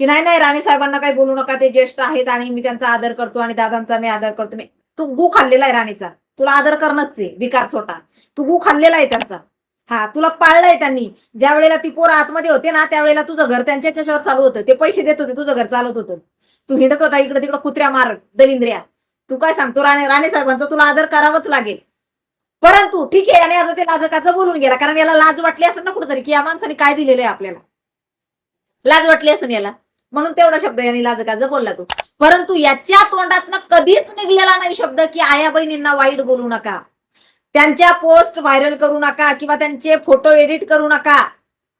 की नाही नाही राणे साहेबांना काही बोलू नका ते ज्येष्ठ आहेत आणि मी त्यांचा आदर करतो आणि दादांचा मी आदर करतो. मी तू गु खाल्लेला आहे राणीचा. तुला आदर करणंच आहे विकार सोटा. तू गु खाल्लेला आहे त्यांचा. हा तुला पाळलंय त्यांनी. ज्या वेळेला ती पोरं आतमध्ये होते ना त्यावेळेला तुझं घर त्यांच्या याच्यावर चालू होतं. ते पैसे देत होते तुझं घर चालत होतं. तू हिंडत होता इकडे तिकडे कुत्र्या मारत दलिंद्र्या. तू काय सांगतो राणे राणे साहेबांचा तुला आदर करावाच लागेल. परंतु ठीक आहे आणि आता ते लाजकाचं बोलून गेला कारण याला लाज वाटली असेल ना कुठेतरी की या माणसाने काय दिलेलं आहे आपल्याला? लाज वाटली असेल याला? म्हणून तेवढा शब्द यांनी लाजकाज बोलला तू. परंतु याच्या तोंडातनं कधीच निघलेला नाही शब्द की आया बहिणींना वाईट बोलू नका. त्यांच्या पोस्ट व्हायरल करू नका किंवा त्यांचे फोटो एडिट करू नका.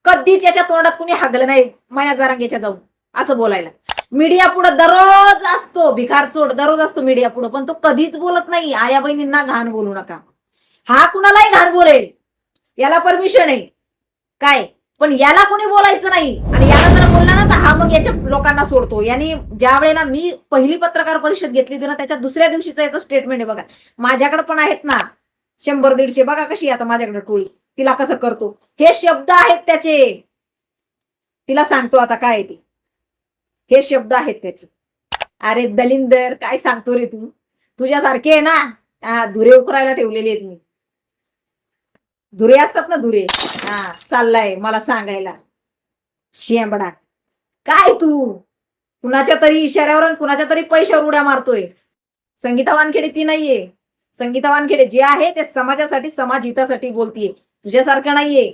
कधीच याच्या तोंडात कुणी हागलं नाही महिन्यात जारांगेच्या जाऊन. असं बोलायला. मीडिया पुढे दररोज असतो. भिकार चोट दररोज असतो मीडिया पुढे. पण तो कधीच बोलत नाही. आया बहिणींना घाण बोलू नका. हा कुणालाही घाण बोलेल. याला परमिशन आहे. काय? पण याला कोणी बोलायचं नाही. बोलला ना तर हा मग याच्या लोकांना सोडतो. यांनी ज्या वेळेला मी पहिली पत्रकार परिषद घेतली होती ना त्याच्या दुसऱ्या दिवशीचं याचं स्टेटमेंट आहे बघा. माझ्याकडे पण आहेत ना शंभर दीडशे. बघा कशी आता माझ्याकडे टोळी. तिला कसं करतो? हे शब्द आहेत त्याचे. तिला सांगतो आता काय आहे ते. हे शब्द आहेत त्याचे. अरे दलिंदर काय सांगतो रे तू? तुझ्यासारखे आहे ना धुरे उकरायला ठेवलेले आहेत मी. धुरे असतात ना धुरे? हा चाललाय मला सांगायला. शेंबडा. काय तू? कुणाच्या तरी इशाऱ्यावर कुणाच्या तरी पैशावर उड्या मारतोय? संगीता वानखेडे ती नाहीये. संगीता वानखेडे जे आहे ते समाजासाठी समाज हितासाठी बोलतीये. तुझ्यासारखं नाहीये.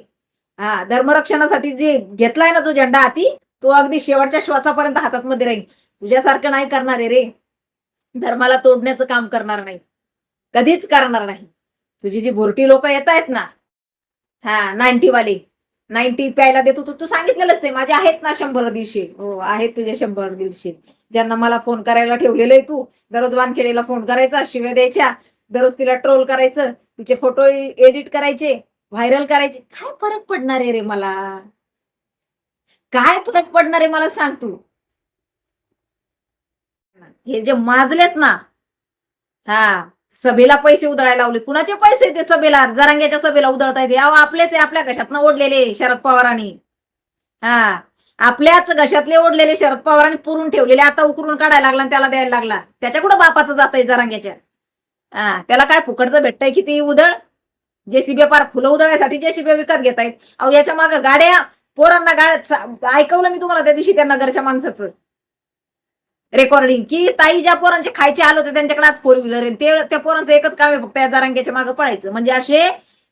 हा धर्मरक्षणासाठी जे घेतलाय ना जो झेंडा हाती तो अगदी शेवटच्या श्वासापर्यंत हातात मध्ये राहील. तुझ्यासारखं नाही करणार आहे रे. धर्माला तोडण्याचं काम करणार नाही. कधीच करणार नाही. तुझी जी भोरटी लोक येत आहेत ना हा नाईन्टी वाले नाईन्टी प्यायला देतो तू तू सांगितलेलंच आहे. माझे आहेत ना शंभर दीडशे. हो आहेत तुझे शंभर दीडशे. ज्यांना मला फोन करायला ठेवलेलं आहे तू दररोज वानखेडेला फोन करायचा शिव्या द्यायच्या दररोज तिला ट्रोल करायचं तिचे फोटो एडिट करायचे व्हायरल करायचे. काय फरक पडणार आहे रे मला? काय फरक पडणार आहे मला सांग तू? हे जे माजलेत ना हा सभेला पैसे उधळायला लावले. कुणाचे पैसे ते सभेला? जरांग्याच्या सभेला उधळतायत अहो आपलेच आहे आपल्या घशातनं ओढलेले शरद पवारांनी. हा. आपल्याच घशातले ओढलेले शरद पवारांनी पुरून ठेवलेले आता उकरून काढायला लागला आणि त्याला द्यायला लागला. त्याच्या कुठं बापाचं जात आहे जरांग्याच्या? हा. त्याला काय फुकटचं भेटतंय किती उधळ? जेसीबी पार फुलं उधळायसाठी जेसीबी विकत घेतायत. अहो याच्या मागे गाड्या पोरांना गाड्या ऐकवलं मी तुम्हाला त्या दिवशी त्यांना घरच्या माणसाचं. रेकॉर्डिंग की ताई ज्या पोरांचे खायचे आलं होते त्यांच्याकडे आज फोर व्हीलर ते त्या पोरांचं एकच काम आहे फक्त या जारांग्याच्या मागे पळायचं. म्हणजे असे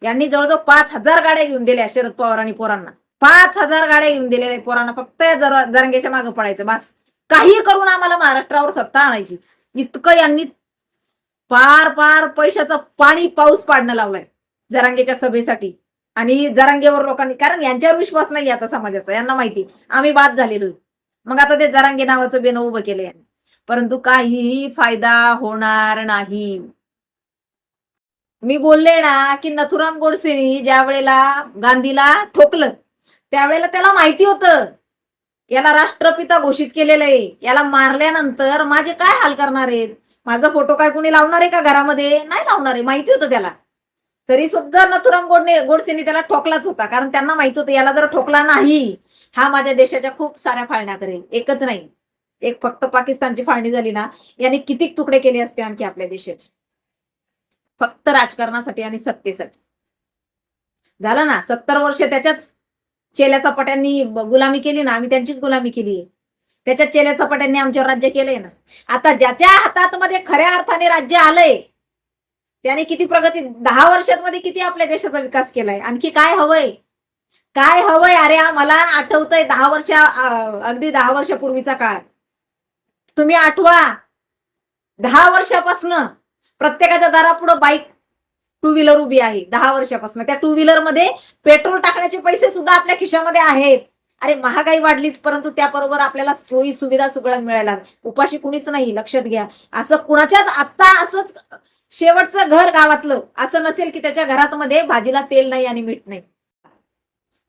यांनी जवळजवळ पाच हजार गाड्या घेऊन दिल्या शरद पवार आणि पोरांना. पाच हजार गाड्या घेऊन दिलेल्या पोरांना. फक्त या जरा- जरांग्याच्या मागे पडायचं बस. काही करून आम्हाला महाराष्ट्रावर सत्ता आणायची. इतकं यांनी पार पार पैशाचं पाणी पाऊस पाडणं लावलाय जरांगेच्या सभेसाठी. आणि जरांगेवर लोकांनी कारण यांच्यावर विश्वास नाही आता समाजाचा. यांना माहिती आम्ही बाद झालेलो आहे. मग आता ते जरांगे नावाचं बेन उभं केलं यांनी. परंतु काहीही फायदा होणार नाही. मी बोलले ना की नथुराम गोडसेनी ज्या वेळेला गांधीला ठोकलं त्यावेळेला त्याला माहिती होतं. याला राष्ट्रपिता घोषित केलेलं आहे. याला मारल्यानंतर माझे काय हाल करणार आहेत? माझा फोटो काय कुणी लावणार आहे का घरामध्ये? नाही लावणार आहे माहिती होतं त्याला. तरी सुद्धा नथुराम गोडने गोडसेनी त्याला ठोकलाच होता. कारण त्यांना माहीत होतं याला जर ठोकला नाही हा माझ्या देशाच्या खूप साऱ्या फाळण्या करेल. एकच नाही. एक फक्त पाकिस्तानची फाळणी झाली ना याने किती तुकडे केले असते आणखी आपल्या देशाचे. फक्त राजकारणासाठी आणि सत्तेसाठी. झालं ना सत्तर वर्ष त्याच्याच चेल्या चपाट्यांनी गुलामी केली ना आम्ही त्यांचीच गुलामी केली त्याच्या चेल्या चपाट्यांनी आमच्यावर राज्य केलंय ना. आता ज्याच्या हातात मध्ये खऱ्या अर्थाने राज्य आलंय त्याने किती प्रगती दहा वर्षात मध्ये किती आपल्या देशाचा विकास केलाय? आणखी काय हवंय? काय हवंय अरे मला आठवतंय दहा वर्ष अगदी दहा वर्षापूर्वीचा काळ. तुम्ही आठवा. दहा वर्षापासनं प्रत्येकाच्या दारापुढं बाईक टू व्हीलर उभी आहे दहा वर्षापासून. त्या टू व्हीलरमध्ये पेट्रोल टाकण्याचे पैसे सुद्धा आपल्या खिशामध्ये आहेत. अरे महागाई वाढलीच परंतु त्याबरोबर आपल्याला सोयी सुविधा सगळ्या मिळायला उपाशी कुणीच नाही लक्षात घ्या. असं कुणाच्याच आता असंच शेवटचं घर गावातलं. असं नसेल की त्याच्या घरात मध्ये भाजीला तेल नाही आणि मीठ नाही.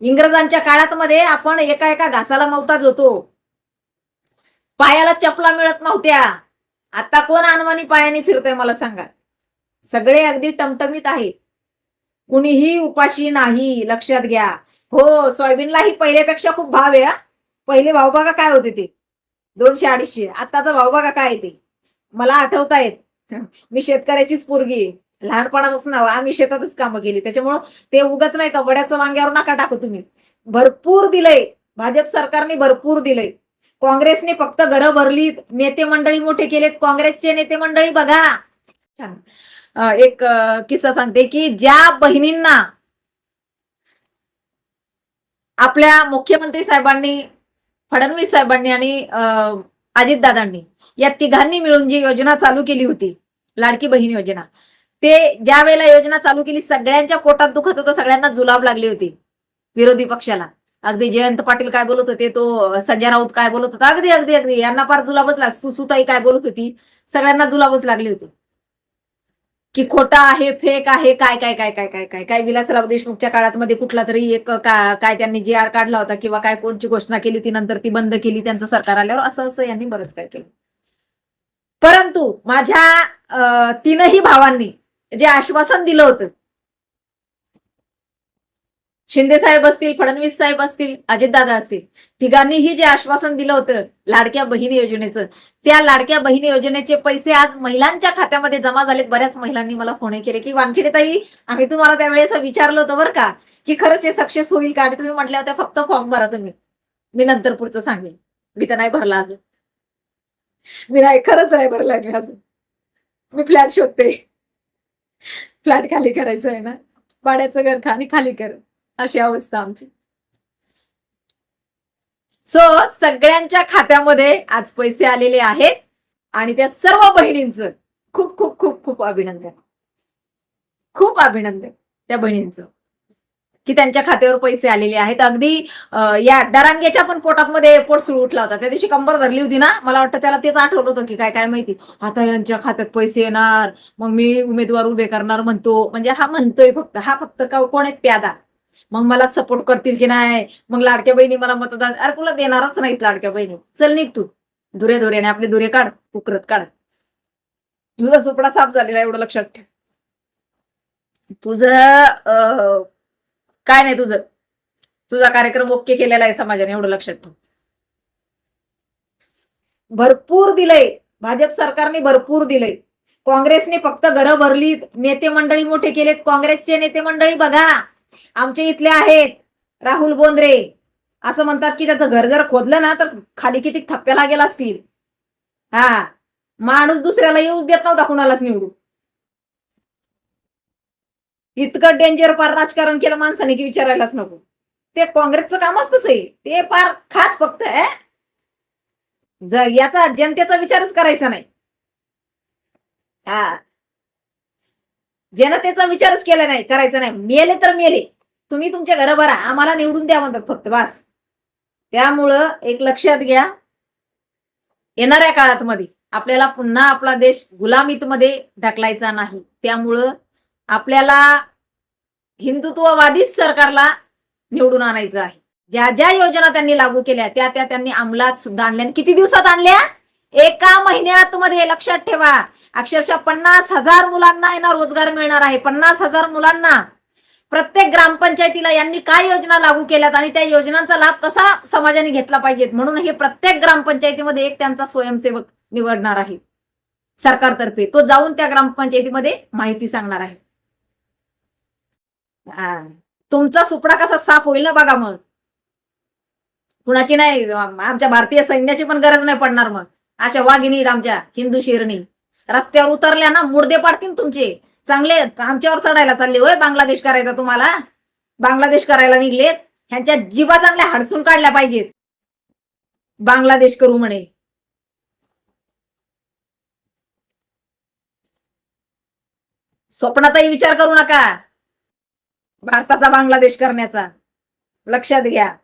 इंग्रजांच्या काळात मध्ये आपण एका एका घासाला मवताज होतो. पायाला चपला मिळत नव्हत्या. आता कोण अनवानी पायाने फिरतोय मला सांगा. सगळे अगदी टमटमीत आहेत. कुणीही उपाशी नाही लक्षात घ्या. हो सोयाबीनलाही पहिल्यापेक्षा खूप भाव आहे पहिले भाव बघा काय होते ते? दोनशे अडीचशे. आत्ताचा भाव बघा काय आहे ते? मला आठवतायेत. मी शेतकऱ्याचीच पोरगी आहे. लहानपणापासून आम्ही शेतातच कामं केली. त्याच्यामुळं ते उगाच नाही का वड्याचं वांग्यावर नका टाकू तुम्ही. भरपूर दिलंय. भाजप सरकारने भरपूर दिलंय. काँग्रेसने फक्त घरं भरली नेते मंडळी मोठे केलेत. काँग्रेसचे नेते मंडळी बघा. छान. एक किस्सा सांगते की ज्या बहिणींना आपल्या मुख्यमंत्री साहेबांनी फडणवीस साहेबांनी आणि अजितदादांनी या तिघांनी मिळून जी योजना चालू केली होती लाडकी बहीण योजना ते ज्या वेळेला योजना चालू केली सगळ्यांच्या पोटात दुखत होतं सगळ्यांना जुलाब लागली होती. विरोधी पक्षाला. अगदी जयंत पाटील काय बोलत होते तो संजय राऊत काय बोलत होता अगदी अगदी अगदी. यांना फार जुलाबच लाग सुसुताई काय बोलत होती सगळ्यांना जुलाबच लागली होती. की खोटा आहे फेक आहे काय काय काय काय काय काय काय विलासराव देशमुखच्या काळात मध्ये कुठला तरी एक काय त्यांनी जे आर काढला होता किंवा काय कोणची घोषणा केली ती नंतर ती बंद केली त्यांचं सरकार आल्यावर असं असं यांनी बरंच काय केलं. परंतु माझ्या तीनही भावांनी जे आश्वासन दिलं होतं. शिंदे साहेब असतील फडणवीस साहेब असतील अजितदादा असतील तिघांनीही जे आश्वासन दिलं होतं लाडक्या बहिणी योजनेचं त्या लाडक्या बहिणी योजनेचे पैसे आज महिलांच्या खात्यामध्ये जमा झालेत. बऱ्याच महिलांनी मला फोन केले की वानखेडे ताई आम्ही तुम्हाला त्यावेळेस विचारलं होतं बरं का की खरंच हे सक्सेस होईल का? आणि तुम्ही म्हटल्या होत्या फक्त फॉर्म भरा तुम्ही. मी नंतर पुढचं सांगेन. मी तर नाही भरला अजून. मी नाही खरंच नाही भरला मी अजून. मी फ्लॅट शोधते. फ्लॅट खाली करायचं आहे ना? भाड्याचं घर आणि खाली कर. अशी अवस्था आमची. सो सगळ्यांच्या खात्यामध्ये आज पैसे आलेले आहेत आणि त्या सर्व बहिणींचं खूप खूप खूप खूप अभिनंदन. खूप अभिनंदन त्या बहिणींचं. की त्यांच्या खात्यावर पैसे आलेले आहेत. अगदी या दरांग्याच्या पण पोटात मध्ये पोट सुरू उठला होता. त्या दिवशी कंबर धरली होती ना मला वाटतं त्याला तेच आठवलं होतं की काय काय माहिती. आता यांच्या खात्यात पैसे येणार मग मी उमेदवार उभे करणार म्हणतो. म्हणजे हा म्हणतोय फक्त हा फक्त का- कोण आहे प्यादा? मग मला सपोर्ट करतील की नाही? मग लाडक्या बहिणी मला मतदान अरे तुला देणारच नाहीत लाडक्या बहिणी. चल निघ तू. दुरे दुरेने आपले दुरे काढ उकरत काढ. तुझा सुपडा साफ झालेला एवढं लक्षात ठेव. तुझं काय नाही तुझं. तुझा कार्यक्रम ओके केलेला आहे समाजाने एवढं लक्षात ठेव. भरपूर दिलंय. भाजप सरकारने भरपूर दिलंय. काँग्रेसने फक्त घरं भरली. नेते मंडळी मोठे केलेत. काँग्रेसचे नेते मंडळी बघा. आमचे इथले आहेत. राहुल बोंद्रे. असं म्हणतात की त्याचं घर जर खोदलं ना तर खाली किती थप्प्या लागेल असतील. हा. माणूस दुसऱ्याला येऊच देत नव्हता कुणालाच निवडू इतकं डेंजर पार राजकारण केलं माणसाने की विचारायलाच नको. ते काँग्रेसचं काम असतच आहे ते पार खाच फक्त आहे याचा जनतेचा विचारच करायचा नाही. हा. जनतेचा विचारच केला नाही करायचा नाही. मेले तर मेले. तुम्ही तुमच्या घर भरा आम्हाला निवडून द्या म्हणतात फक्त बस. त्यामुळं एक लक्षात घ्या. येणाऱ्या काळात मध्ये आपल्याला पुन्हा आपला देश गुलामीत मध्ये ढकलायचा नाही. त्यामुळं आपल्याला हिंदुत्ववादीच सरकारला निवडून आणायचं आहे. ज्या ज्या योजना त्यांनी लागू केल्या त्या त्या त्यांनी अंमलात सुद्धा आणल्या. आणि किती दिवसात आणल्या? एका महिन्यात मध्ये लक्षात ठेवा. अक्षरशः पन्नास हजार मुलांना यांना रोजगार मिळणार आहे. पन्नास हजार मुलांना. प्रत्येक ग्रामपंचायतीला यांनी काय योजना लागू केल्यात आणि त्या योजनांचा लाभ कसा समाजाने घेतला पाहिजेत? म्हणून हे प्रत्येक ग्रामपंचायतीमध्ये एक त्यांचा स्वयंसेवक निवडणार आहे सरकारतर्फे. तो जाऊन त्या ग्रामपंचायतीमध्ये माहिती सांगणार आहे. हा. तुमचा सुपडा कसा साफ होईल ना बघा मग. कुणाची नाही आमच्या भारतीय सैन्याची पण गरज नाही पडणार मग. अशा वाघिणी आमच्या हिंदू शिरणी. रस्त्यावर उतरल्या ना मुडदे पाडतील तुमचे. चांगले आमच्यावर चढायला चालले होय बांगलादेश करायचा तुम्हाला? बांगलादेश करायला निघलेत. ह्यांच्या जीवा चांगल्या हडसून काढल्या पाहिजेत. बांगलादेश करू म्हणे. स्वप्नातही विचार करू नका. भारताचा बांगलादेश करण्याचा. लक्षात घ्या.